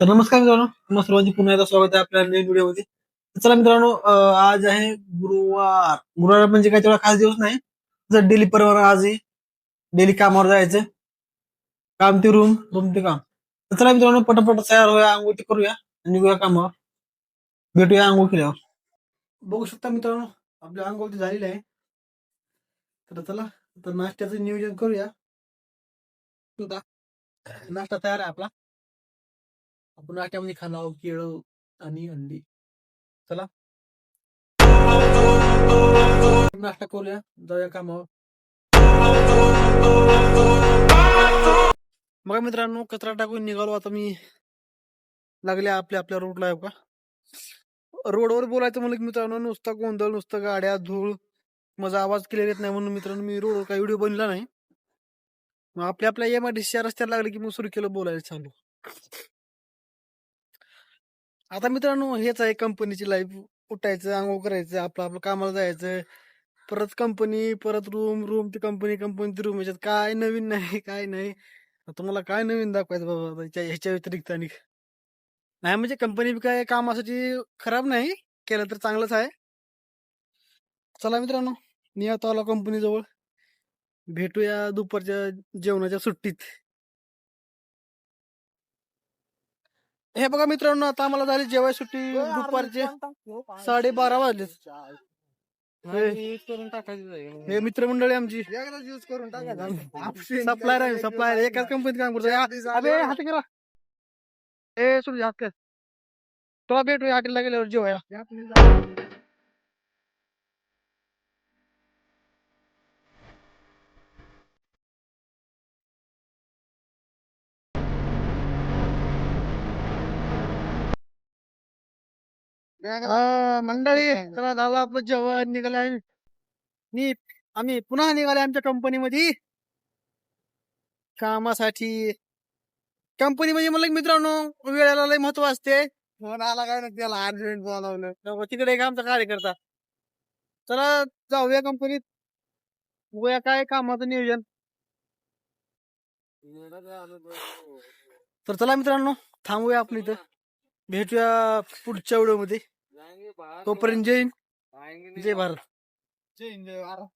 तर नमस्कार मित्रांनो तुम्हा सर्वांचे पुन्हा एकदा स्वागत आहे आपल्या नवीन व्हिडिओमध्ये. चला मित्रांनो आज आहे गुरुवार. गुरुवार म्हणजे काय तेवढा खास दिवस नाही. जर डेली परवाना आज आहे डेली कामावर जायचं काम ते रूम रूम ते काम. तर चला मित्रांनो पटापट तयार होऊया आंघोळ ते करूया निघूया कामावर. भेटूया आंघोळ केल्यावर. बघू शकता मित्रांनो आपली आंघोळ ते झालेली आहे. तर चला तर नाश्त्याचं नियोजन करूया. नाश्ता तयार आहे आपला. आपण नाश्त्यामध्ये खाणार आहोत केळं आणि अंडी. चला. नाश्ता करूया. जाऊया कामावर. मग मित्रांनो कचरा टाकून निघालो. आता मी लागले आपल्या आपल्या रोडला हो का? रोडवर बोलायचं म्हणलं की मित्रांनो नुसता गोंधळ नुसतं गाड्या धूळ. माझा आवाज क्लिअर येत नाही म्हणून मित्रांनो मी रोडवर काही व्हिडिओ बनला नाही. मग आपल्या आपल्या एम आय डी रस्त्याला लागले की मग सुरू केलं बोलायला चालू. आता मित्रांनो हेच आहे कंपनीची लाईफ उठायचं आंघोळ करायचं आपलं आपलं कामाला जायचं. परत कंपनी परत रूम रूम ती कंपनी कंपनी ती रूम याच्यात काय नवीन नाही काय नाही. तुम्हाला काय नवीन दाखवायचं बाबा? याच्या ह्याच्या व्यतिरिक्त आणि. नाही म्हणजे कंपनी बी काय कामासाठी खराब नाही. केलं तर चांगलंच आहे. चला मित्रांनो नियत आला कंपनी जवळ. भेटूया दुपारच्या जेवणाच्या सुट्टीत. हे बघा मित्रांनो आता आम्हाला झाली जेवाय सुट्टी दुपारचे साडेबारा वाजले करून टाकायचं हे मित्रमंडळी आमची. एकदाच यूज करून टाकायचं. सप्लायर आहे सप्लायर एकाच कंपनीत काम करतो अबे हात करा. ए सुरू हात कर. तो भेटूया हॉटेलला गेल्यावर जेवायला. मंडळी चला झालं आपलं जेवण निघालं मी आम्ही पुन्हा निघाले आमच्या कंपनीमध्ये. कामासाठी. कंपनी म्हणजे म्हणलं की मित्रांनो वेळेला लय महत्त्व असते. फोन आला काय ना त्याला अर्जंट बोलावलं. तर तिकडे एक आमचा कार्यकर्ता. चला जाऊया कंपनीत. बघूया काय कामाचं नियोजन. तर चला मित्रांनो थांबूया आपण इथं. भेटूया पुढच्या व्हिडिओमध्ये तोपर्यंत जय हिंद. जय भारत. जय हिंद, जय भारत.